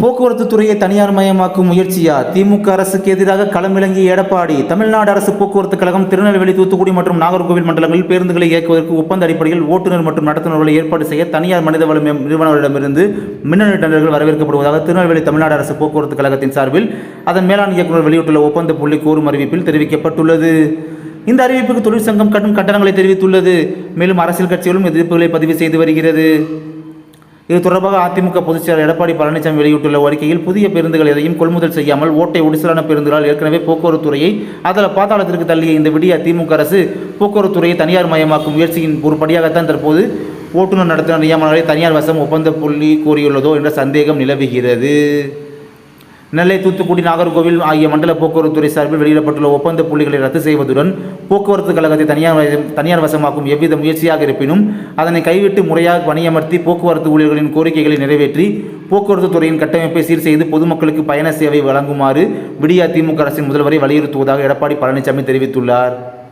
போக்குவரத்து துறையை தனியார் மயமாக்கும் முயற்சியா? திமுக அரசுக்கு எதிராக களமிறங்கிய எடப்பாடி தமிழ்நாடு அரசு போக்குவரத்து கழகம் திருநெல்வேலி தூத்துக்குடி மற்றும் நாகர்கோவில் மண்டலங்களில் பேருந்துகளை இயக்குவதற்கு ஒப்பந்த அடிப்படையில் ஓட்டுநர் மற்றும் நடத்துனர்களை ஏற்பாடு செய்ய தனியார் மனிதவள மே- நிறுவனங்களிடமிருந்து மின்னணு டெண்டர்கள் வரவேற்கப்படுவதாக திருநெல்வேலி தமிழ்நாடு அரசு போக்குவரத்து கழகத்தின் சார்பில் அதன் மேலாண் இயக்குநர் வெளியிட்டுள்ள ஒப்பந்த புள்ளி கோரும் அறிவிப்பில் தெரிவிக்கப்பட்டுள்ளது. இந்த அறிவிப்புக்கு தொழிற்சங்கம் கடும் கட்டணங்களை தெரிவித்துள்ளது. மேலும் அரசியல் கட்சிகளும் எதிர்ப்புகளை பதிவு செய்து வருகிறது. இது தொடர்பாக அதிமுக பொதுச் செயலர் எடப்பாடி பழனிசாமி வெளியிட்டுள்ள அறிக்கையில் புதிய பேருந்துகள் எதையும் கொள்முதல் செய்யாமல் ஓட்டை ஒடிசலான பேருந்துகளால் ஏற்கனவே போக்குவரத்துறையை அதில் பாதாளத்திற்கு தள்ளிய இந்த விடிய அதிமுக அரசு போக்குவரத்துறையை தனியார் மயமாக்கும் முயற்சியின் ஒரு படியாகத்தான் தற்போது ஓட்டுநர் நடத்தின நியமனங்களை தனியார் வசம் ஒப்பந்த புள்ளி கோரியுள்ளதோ என்ற சந்தேகம் நிலவுகிறது. நெல்லை தூத்துக்குடி நாகர்கோவில் ஆகிய மண்டல போக்குவரத்து துறை சார்பில் வெளியிடப்பட்டுள்ள ஒப்பந்த புள்ளிகளை ரத்து செய்வதுடன் போக்குவரத்து கழகத்தை தனியார் தனியார் வசமாக்கும் எவ்வித முயற்சியாக இருப்பினும் அதனை கைவிட்டு முறையாக பணியமர்த்தி போக்குவரத்து ஊழியர்களின் கோரிக்கைகளை நிறைவேற்றி போக்குவரத்து துறையின் கட்டமைப்பை சீர் செய்து பொதுமக்களுக்கு பயண சேவை வழங்குமாறு விடியா திமுக அரசின் முதல்வரை வலியுறுத்துவதாக எடப்பாடி பழனிசாமி தெரிவித்துள்ளார்.